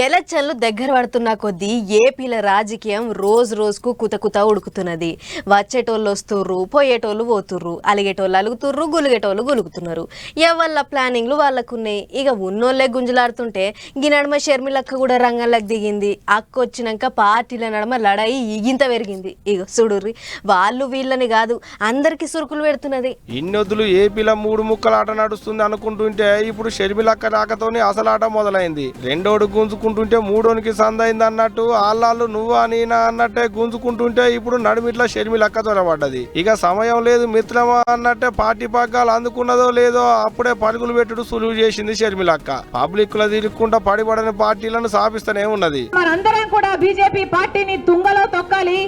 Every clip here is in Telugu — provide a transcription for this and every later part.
ఎలక్షన్లు దగ్గర పడుతున్న కొద్దీ ఏపీల రాజకీయం రోజు రోజుకు కుత కుత ఉడుకుతున్నది. వచ్చేటోళ్ళు వస్తుర్రు పోయేటోళ్ళు పోతుర్రు అలిగేటోళ్ళు అలుగుతుర్రు గులిగేటోళ్ళు గులుగుతున్నారు. ఎవళ్ళ ప్లానింగ్లు వాళ్ళకున్నాయి. ఇక ఉన్నోళ్ళే గుంజులాడుతుంటే గినడమ షర్మిలక్క కూడా రంగంలోకి దిగింది. అక్క వచ్చినాక పార్టీల నడమ లడాయి ఇగింత పెరిగింది. ఇక చూడుర్రి వాళ్ళు వీళ్ళని కాదు అందరికి సురుకులు పెడుతున్నది. ఇన్నొద్దులు ఏపీలో మూడు ముక్కల ఆట నడుస్తుంది అనుకుంటుంటే ఇప్పుడు షర్మిలక్క రాకతోనే అసలు ఆట మొదలైంది. రెండోడు గుంజు గుంజుకుంటుంటే మూడోనికి సందైంది అన్నట్టు ఆళ్ళాళ్ళు నువ్వా నేనా అన్నట్టే గుంజుకుంటుంటే ఇప్పుడు నడుమిట్ల షర్మిలక్క చొరబడ్డది. ఇక సమయం లేదు మిత్రమా అన్నట్టే పార్టీ పగ్గాలు అందుకున్నదో లేదో అప్పుడే పరుగులు పెట్టుడు సులువు చేసింది షర్మిలక్క పబ్లిక్లో తిరుగుకుండా పడిపడని పార్టీలను సాపిస్తూనే ఉన్నది. మనందరం కూడా బీజేపీ పార్టీని తుంగలో తొక్కాలి.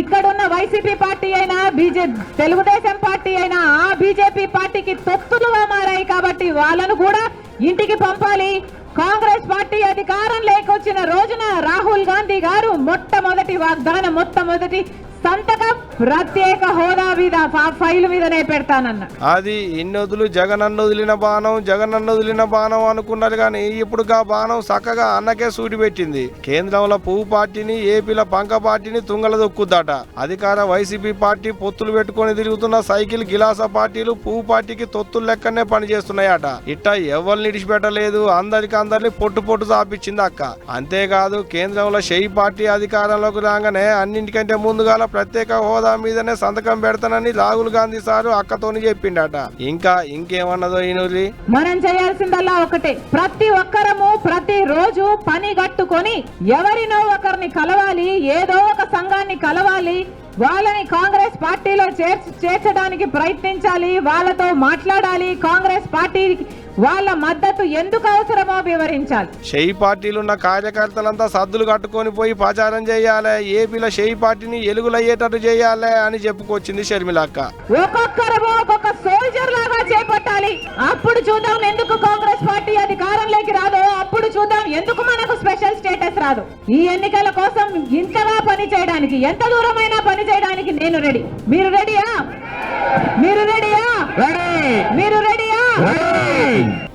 ఇక్కడున్న వైసీపీ పార్టీ అయినా బీజే తెలుగుదేశం పార్టీ అయినా ఆ బీజేపీ పార్టీకి తొత్తులుగా మారాయి కాబట్టి వాళ్ళను కూడా ఇంటికి పంపాలి. కాంగ్రెస్ పార్టీ అధికారం లేకొచ్చిన రోజున రాహుల్ గాంధీ గారు మొట్టమొదటి వాగ్దానం మొట్టమొదటి సంతకం ప్రత్యేక హోదా మీద ఫైల్ మీదనే పెడతానన్న. అది ఇన్నొదులు జగన్ వదిలిన బాణం జగన్ వదిలిన బాణం అనుకున్నారు కానీ ఇప్పుడు ఆ బాణం చక్కగా అన్నకే సూటి పెట్టింది. కేంద్రంలో పువ్వు పార్టీని ఏపీలో పంక పార్టీని తుంగల దొక్కుద్దట. అధికార వైసీపీ పార్టీ పొత్తులు పెట్టుకొని తిరుగుతున్న సైకిల్ గిలాస పార్టీలు పువ్వు పార్టీకి తొత్తులు లెక్కనే పనిచేస్తున్నాయట. ఇట్ట ఎవరిని ఇడిచిపెట్టలేదు అందరికి అందరిని పొట్టు పొట్టు చాపించింది అక్క. అంతేకాదు కేంద్రంలో షెయి పార్టీ అధికారంలోకి రాగానే అన్నింటికంటే ముందుగా ప్రత్యేక హోదా మీదనే సంతకం పెడతానని రాహుల్ గాంధీ సారు అక్కతోని చెప్పిండట. ఇంకా ఇంకేమన్నదో ఈనూరి? మనం చేయాల్సిందల్లా ఒకటే. ప్రతి ఒక్కరము ప్రతి రోజు పని గట్టుకొని ఎవరినో ఒకరిని కలవాలి ఏదో ఒక సంఘాన్ని కలవాలి వాళ్ళని కాంగ్రెస్ పార్టీలో చేర్చడానికి ప్రయత్నించాలి వాళ్ళతో మాట్లాడాలి కాంగ్రెస్ పార్టీ వాళ్ళ మద్దతు ఎందుకు అవసరమో వివరించాలి. షెయి పార్టీలున్న కార్యకర్తలంతా సద్దులు కట్టుకొని పోయి ప్రచారం చేయాలి ఏపీలో షెయి పార్టీని ఎలుగులయ్యేటట్టు చేయాలి అని చెప్పుకొచ్చింది షర్మిలక్క ఒక్కొక్కరము ఒక్కొక్క సోల్జర్ లాగా చేపట్టాలి. అప్పుడు చూద్దాం ఎందుకు కాంగ్రెస్ పార్టీ అధికారంలోకి రాదో అప్పుడు చూద్దాం ఎందుకు మనకు స్పెషల్ స్టేటస్ రాదు. ఈ ఎన్నికల కోసం ఇంతగా పని చేయడానికి ఎంత దూరమైనా పని చేయడానికి నేను రెడీ. మీరు రెడీయా? మీరు రెడీయా? మీరు రెడీయా?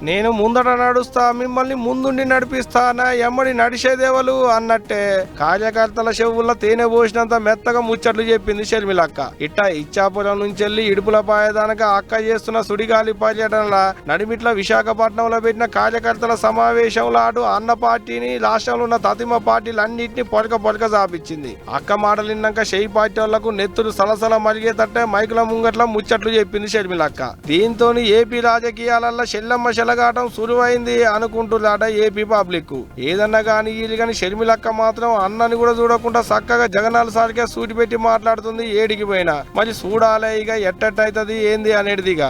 నేను ముందట నడుస్తా మిమ్మల్ని ముందుండి నడిపిస్తానా ఎమ్మడి నడిచేదేవలు అన్నట్టే. కార్యకర్తల చెవుల్లో తేనె పోసినంత మెత్తగా ముచ్చట్లు చెప్పింది షర్మిలక్క ఇట్ట ఇచ్చాపురం నుంచి వెళ్ళి ఇడుపుల పాయదానక అక్క చేస్తున్న సుడిగాలి పర్యటనల నడిమిట్ల విశాఖపట్నంలో పెట్టిన కార్యకర్తల సమావేశంలో అటు అన్న పార్టీని రాష్ట్రంలో ఉన్న తతిమ పార్టీలన్నింటినీ పొడక పొడక సాపించింది అక్క మాటలిన్నాక షెయి పార్టీ వాళ్ళకు నెత్తులు సలసల మరిగేటట్టే మైకుల ముంగట్ల ముచ్చట్లు చెప్పింది షర్మిలక్క దీంతో ఏపీ రాజకీయాలలో చెల్లమ్మ చెలగాటం సులువైంది అనుకుంటున్నాట ఏపీ పబ్లిక్. ఏదన్నా కానీ వీళ్ళు కానీ షర్మిలక్క మాత్రం అన్నని కూడా చూడకుండా చక్కగా జగనాల సారికే సూటి పెట్టి మాట్లాడుతుంది ఏడికి పోయినా. మరి చూడాలి ఇక ఎట్టట్టయితది ఏంది అనేటిదిగా.